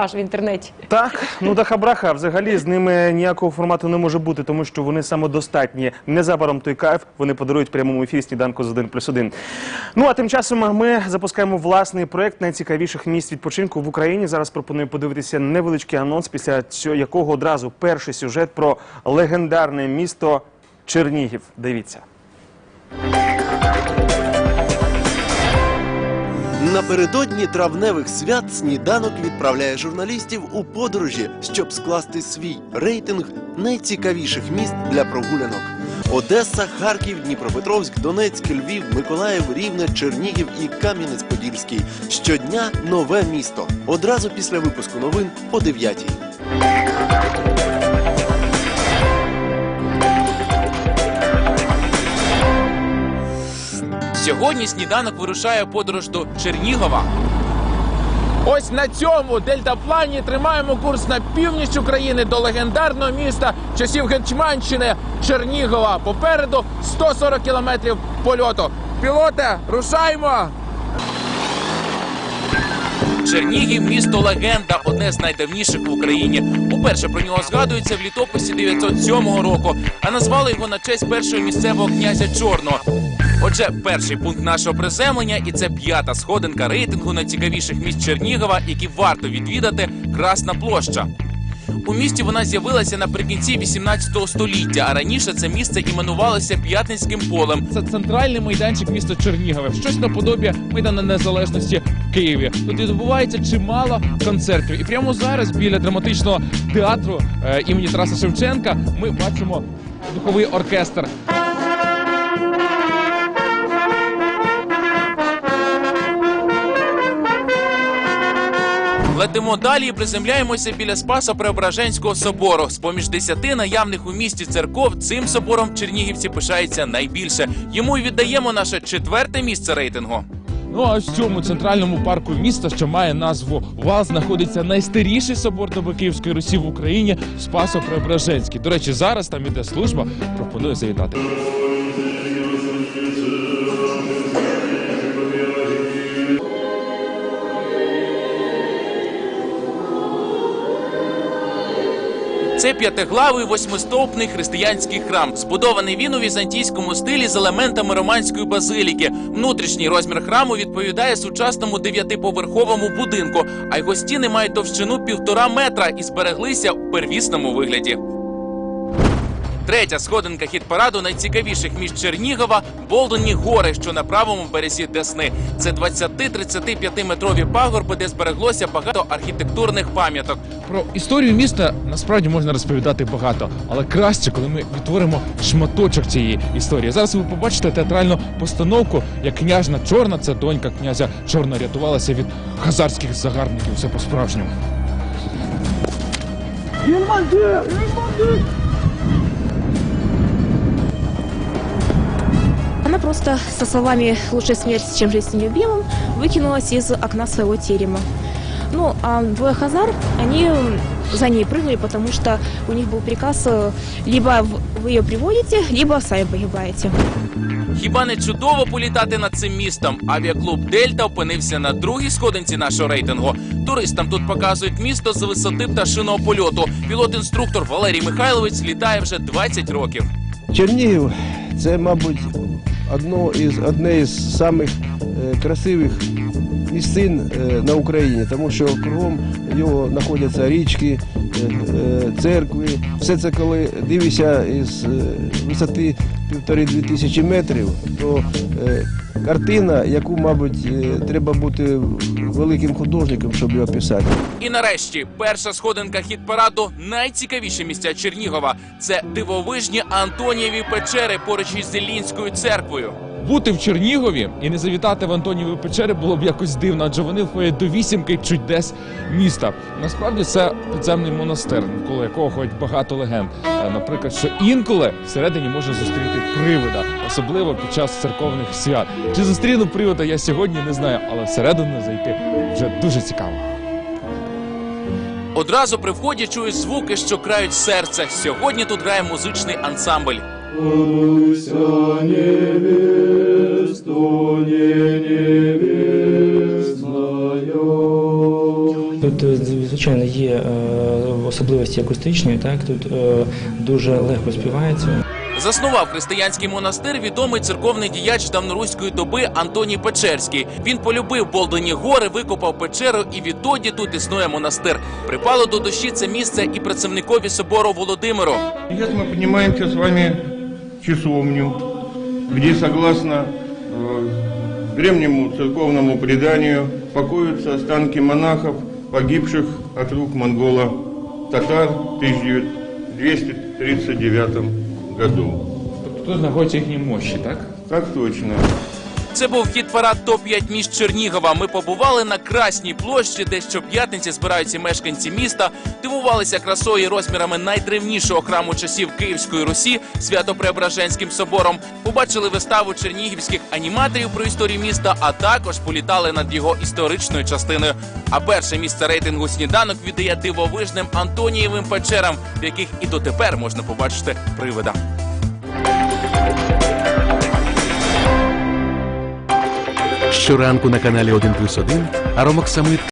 аж в інтернеті. Так, ну даха-браха, взагалі з ними ніякого формату не може бути, тому що вони самодостатні. Незабаром той кайф вони подарують прямому ефірі сніданку з 1 плюс 1. Ну а тим часом ми запускаємо власний проект найцікавіших місць відпочинку в Україні. Зараз пропоную подивитися невеличкий анонс, після цього якого одразу перший сюжет про легендарне місто Чернігів. Дивіться. Напередодні травневих свят сніданок відправляє журналістів у подорожі, щоб скласти свій рейтинг найцікавіших міст для прогулянок. Одеса, Харків, Дніпропетровськ, Донецьк, Львів, Миколаїв, Рівне, Чернігів і Кам'янець-Подільський. Щодня нове місто. Одразу після випуску новин о 9 Сьогодні сніданок вирушає подорож до Чернігова. Ось на цьому дельтаплані тримаємо курс на північ України до легендарного міста часів Гетьманщини Чернігова. Попереду 140 кілометрів польоту. Пілоте, рушаємо! Чернігів місто легенда, одне з найдавніших в Україні. Уперше про нього згадується в літописі 907 року, а назвали його на честь першого місцевого князя Чорного. Отже, перший пункт нашого приземлення, і це п'ята сходинка рейтингу найцікавіших місць Чернігова, які варто відвідати Красна площа. У місті вона з'явилася наприкінці 18 століття, а раніше це місце іменувалося П'ятницьким полем. Це центральний майданчик міста Чернігове. Щось наподобі Майдану Незалежності в Києві. Тут відбувається чимало концертів. І прямо зараз біля драматичного театру е, імені Тараса Шевченка ми бачимо духовий оркестр. Летимо далі і приземляємося біля Спаса Преображенського собору. З поміж десяти наявних у місті церков цим собором чернігівці пишаються найбільше. Йому й віддаємо наше четверте місце рейтингу. Ну а в цьому центральному парку міста, що має назву Вал, знаходиться найстаріший собор Київської Русі в Україні Спасо-Преображенський. До речі, зараз там іде служба. Пропоную завітати. Це п'ятиглавий восьмистовпний християнський храм. Збудований він у візантійському стилі з елементами романської базиліки. Внутрішній розмір храму відповідає сучасному дев'ятиповерховому будинку, а його стіни мають товщину півтора метра і збереглися в первісному вигляді. Третя сходинка хіт параду найцікавіших міст Чернігова Болдонні гори, що на правому березі Десни. Це 20-35 метрові пагорби, де збереглося багато архітектурних пам'яток. Про історію міста насправді можна розповідати багато, але краще, коли ми відтворимо шматочок цієї історії. Зараз ви побачите театральну постановку, як княжна Чорна, це донька князя Чорна, рятувалася від хазарських загарбників. Все по-справжньому. Она просто со словами «лучше смерть, чем жизнь с нелюбимым» выкинулась из окна своего терема. Ну, а двое хазар, они за ней прыгали, потому что у них был приказ э, либо в- вы ее приводите, либо сами погибаете. Хіба не чудово політати над цим містом? Авіаклуб Дельта опинився на другій сходинці нашого рейтингу. Туристам тут показують місто з висоти пташиного польоту. Пілот-інструктор Валерій Михайлович літає вже 20 років. Чернігів це, мабуть, одно із, одне із самих е, красивих місцин е, на Україні, тому що кругом його знаходяться річки, церкви. Все це коли дивишся із е, висоти півтори-дві тисячі метрів, то е, картина, яку, мабуть, е, треба бути великим художником, щоб її описати. І нарешті перша сходинка хіт параду найцікавіші місця Чернігова. Це дивовижні Антонієві печери поруч із Зелінською церквою. Бути в Чернігові і не завітати в Антонієві печери було б якось дивно, адже вони входять до вісімки чудес міста. Насправді це підземний монастир, коло якого ходять багато легенд. Е, Наприклад, що інколи всередині можна зустріти привида, особливо під час церковних свят. Чи зустріну привида я сьогодні не знаю, але всередину зайти вже дуже цікаво. Одразу при вході чуєш звуки, що крають серце. Сьогодні тут грає музичний ансамбль. Звичайно, є е, особливості акустичні, так тут е, дуже легко співається. Заснував християнський монастир відомий церковний діяч давноруської доби Антоній Печерський. Він полюбив Болдені гори, викопав печеру, і відтоді тут існує монастир. Припало до душі це місце і працівникові собору Володимиру. Сейчас мы поднимаемся с вами в часовню, где, согласно э, древнему церковному преданию, покоятся останки монахов, погибших от рук монгола-татар в 1239 году. Тут знаходяться їхні мощі, так? Так точно. Це був хіт-парад топ-5 міст Чернігова. Ми побували на Красній площі, де щоп'ятниці збираються мешканці міста, дивувалися красою і розмірами найдревнішого храму часів Київської Русі Свято-Преображенським собором. Побачили виставу чернігівських аніматорів про історію міста, а також політали над його історичною частиною. А перше місце рейтингу сніданок віддає дивовижним Антонієвим печерам, в яких і дотепер можна побачити привида. Щоранку на каналі 1 плюс 1 Аромок Самит